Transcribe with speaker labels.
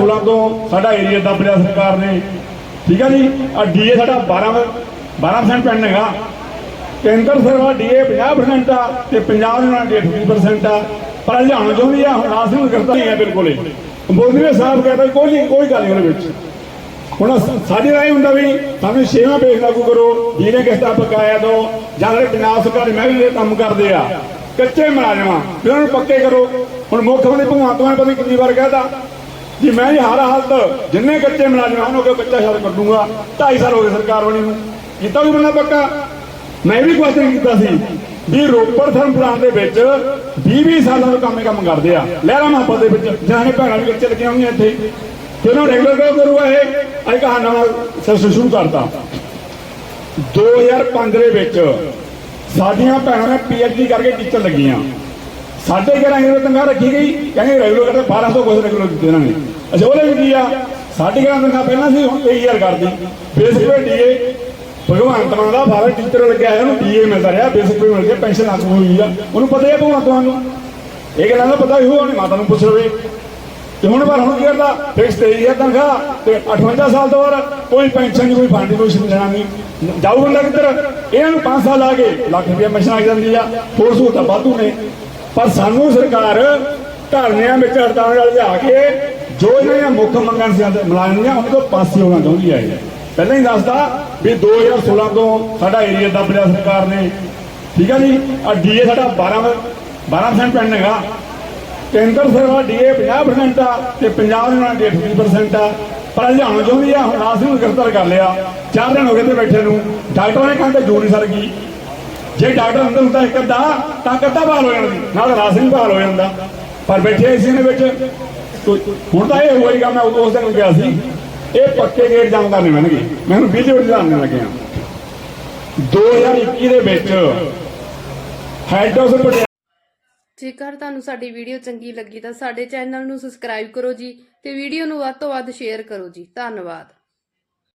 Speaker 1: 2016 ਤੋਂ ਸਾਡਾ ਏਰੀਆ ਦੱਬ ਲਿਆ ਸਰਕਾਰ ਨੇ। ਠੀਕ ਹੈ ਜੀ? ਆ ਡੀਏ ਸਾਡਾ 12 12% ਪੈਣ ਹੈਗਾ। ਕੇਂਦਰ ਸਰਕਾਰ ਡੀਏ 50% ਆ ਤੇ ਪੰਜਾਬ ਨਾਲ 80% ਆ। ਪਰ ਲਿਆਉਣਾ ਚਾਹੁੰਦੀ ਆ, ਹੁਣ ਰਾਸ ਨੂੰ ਕਰਤਾ ਨਹੀਂ ਹੈ ਬਿਲਕੁਲ ਹੀ। ਮੋਦੀ ਨੇ ਸਾਹਿਬ ਕਹਿੰਦਾ ਕੋਈ ਨਹੀਂ, ਕੋਈ ਗੱਲ ਨਹੀਂ ਉਹਦੇ ਵਿੱਚ। ਹੁਣ ਸ- ਸਾਡੇ ਰਾਏ ਹੁੰਦਾ ਵੀ ਸਾਨੂੰ ਛੇਵਾਂ ਪੇਜ ਲਾਗੂ ਕਰੋ, ਜਿਹਨੇ ਕਿਸ ਦਾ ਬਕਾਇਆ ਦੋ ਜਾਂ ਜਿਹੜੇ ਪੰਜਾਬ ਸਰਕਾਰ ਮੈਂ ਵੀ ਇਹ ਕੰਮ ਕਰਦੇ ਆ, ਕੱਚੇ ਮੁਲਾਜ਼ਮਾਂ ਵੀ ਉਹਨਾਂ ਪੱਕੇ ਕਰੋ। ਹੁਣ ਮੁੱਖ ਮੰਤਰੀ ਭਗਵੰਤ ਮਾਨ ਪਤਾ ਕਿੰਨੀ ਵਾਰ ਕਹਿਤਾ ਜੀ ਮੈਂ ਜੀ ਹਰ ਹਾਲਤ ਜਿੰਨੇ ਕੱਚੇ ਮੁਲਾਜ਼ਮ ਹਨ ਉਹ ਕਿ ਕੱਚਾ ਛੱਡ ਕਰ ਦੂੰਗਾ 2.5 ਸਾਲ ਹੋ ਗਏ ਸਰਕਾਰ ਬਣੀ ਨੂੰ। ਕੀਤਾ ਵੀ ਬੰਦਾ ਪੱਕਾ? ਮੈਂ ਵੀ ਕੁਐਸਚਨ ਕੀਤਾ ਸੀ ਵੀ ਰੋਪੜ ਥਰਮ ਪਲਾਂਟ ਦੇ ਵਿੱਚ 20-20 ਸਾਲਾਂ ਤੋਂ ਕੰਮ ਕੰਮ ਕਰਦੇ ਆ। ਲਹਿਰਾ ਮੁਹੱਬਤ ਦੇ ਵਿੱਚ ਜਿਨ੍ਹਾਂ ਭੈਣਾਂ ਵੀ ਕੱਚੇ ਲੱਗੀਆਂ ਹੋਈਆਂ ਇੱਥੇ। ਤੇ ਉਹਨਾਂ ਰੈਗੂਲਰ ਕਿਉਂ ਕਰੂਗਾ ਇਹ? ਅੱਜ ਕਹਾ ਨਵਾਂ ਸਿਸਟਮ ਸ਼ੁਰੂ ਕਰਤਾ। 2005 ਦੇ ਵਿੱਚ ਸਾਡੀਆਂ ਭੈਣਾਂ ਨੇ ਪੀਐਚਡੀ ਕਰਕੇ ਟੀਚਰ ਲੱਗੀਆਂ। ਸਾਡੇ ਘਰਾਂ ਦੇ ਤਨਖਾਹ ਰੱਖੀ ਗਈ, ਕਹਿੰਦੇ ਰੈਗੂਲਰ ਕਰਦੇ 1200 ਕੁਝ ਰੈਗੂਲਰ ਦਿੱਤੇ ਇਹਨਾਂ ਨੇ। ਅੱਛਾ ਉਹਦੇ ਵੀ ਕੀ ਆ ਸਾਡੇ ਘਰਾਂ ਤਨਖਾਹ ਪਹਿਲਾਂ ਸੀ, ਹੁਣ 20000 ਕਰਦੀ। Basic pay DA Bhagwant Mann ਦਾ ਬਾਹਰ ਟੀਚਰ ਲੱਗਿਆ ਹੈ ਉਹਨੂੰ ਡੀਏ ਮਿਲਦਾ ਰਿਹਾ ਬੇਸਿਕ ਪੇ ਮਿਲ ਗਿਆ, ਪੈਨਸ਼ਨ ਆਸੂ ਹੋਈ ਆ ਉਹਨੂੰ ਪਤਾ ਹੈ ਭਗਵੰਤ ਮਾਨ ਨੂੰ ਇਹ ਗੱਲਾਂ ਦਾ ਪਤਾ ਹੀ ਹੋਣੀ ਮਾਤਾ ਨੂੰ ਪੁੱਛ ਲਵੇ। ਤੇ ਹੁਣ ਪਰ ਹੁਣ ਕੀ ਕਰਦਾ? ਫਿਕਸ ਤੇ ਹੀ ਹੈ ਤਨਖਾਹ, ਤੇ 58 ਸਾਲ ਤੋਂ ਬਾਅਦ ਕੋਈ ਪੈਨਸ਼ਨ ਨਹੀਂ ਕੋਈ ਫੰਡ ਕੋਈ ਸਮਝਣਾ ਨਹੀਂ। ਜਾਊ ਬੰਦਾ ਕਿੱਧਰ? ਇਹਨਾਂ ਨੂੰ 5 ਸਾਲ ਆ ਕੇ ਲੱਖ ਰੁਪਏ ਪੈਨਸ਼ਨ ਆ ਜਾਂਦੀ ਆ। ਹੋਰ ਸਹੂਲਤਾਂ ਵਾਧੂ ਨੇ। ਪਰ ਸਾਨੂੰ ਸਰਕਾਰ ਧਰਨਿਆਂ ਵਿੱਚ ਹੜਤਾਲ ਨਾਲ ਲਿਆ ਕੇ ਜੋ ਇਹਨਾਂ ਦੀਆਂ ਮੁੱਖ ਮੰਗਾਂ ਸੀ ਮੁਲਾਜ਼ਮ ਦੀਆਂ ਉਹਨਾਂ ਤੋਂ ਪਾਸੇ ਹੋਣਾ ਚਾਹੁੰਦੀ ਹੈ ਪਹਿਲਾਂ ਹੀ ਦੱਸਦਾ ਵੀ 2016 ਤੋਂ ਸਾਡਾ ਏਰੀਆ ਦੱਬ ਲਿਆ ਸਰਕਾਰ ਨੇ। ਠੀਕ ਹੈ ਜੀ? ਆ ਡੀਏ ਸਾਡਾ 12 12% ਪੈਣ ਹੈਗਾ। ਕੇਂਦਰ ਸਰਕਾਰ ਡੀਏ 50% ਆ ਤੇ ਪੰਜਾਬ ਦੇ ਨਾਲ 80% ਆ। ਪਰ ਲਿਆਉਣਾ ਚਾਹੁੰਦੀ ਆ, ਹੁਣ ਆਸ ਨੂੰ ਗ੍ਰਿਫਤਾਰ ਕਰ ਲਿਆ। ਚਾਰ ਦਿਨ ਹੋ ਗਏ ਤੇ ਬੈਠੇ ਨੂੰ। ਡਾਕਟਰਾਂ ਨੇ ਕਹਿੰਦੇ ਜੂਰੀ ਸਰ ਗਈ। ਜੇ ਡਾਕਟਰ ਅੰਦਰ ਹੁੰਦਾ ਇੱਕ ਅੱਧਾ, ਤਾਂ ਕੱਦਾ ਬਹਾਲ ਹੋ ਜਾਣਾ ਨਾਲ ਰਾਸ ਨਹੀਂ ਬਹਾਲ ਹੋ ਜਾਂਦਾ। ਪਰ ਬੈਠੇ ਇਸੇ ਦੇ ਵਿੱਚ ਹੁਣ ਤਾਂ ਇਹ ਹੋਏਗਾ ਮੈਂ ਉਸ ਦਿਨ ਗਿਆ ਸੀ। ਇਹ ਪੱਕੇ ਗੇਟ ਜਾਮ ਕਰਨੇ ਪੈਣਗੇ। ਮੈਨੂੰ ਵੀਡੀਓ ਦਿਖਾਉਣ ਲੱਗਿਆ। 2021 ਦੇ ਵਿੱਚ ਹੈਡ ਆਫ ਪਟਿਆਲਾ
Speaker 2: ਜੇਕਰ ਤੁਹਾਨੂੰ ਸਾਡੀ ਵੀਡੀਓ ਚੰਗੀ ਲੱਗੀ ਤਾਂ ਸਾਡੇ ਚੈਨਲ ਨੂੰ ਸਬਸਕ੍ਰਾਈਬ ਕਰੋ ਜੀ ਤੇ ਵੀਡੀਓ ਨੂੰ ਵੱਧ ਤੋਂ ਵੱਧ ਸ਼ੇਅਰ ਕਰੋ ਜੀ। ਧੰਨਵਾਦ।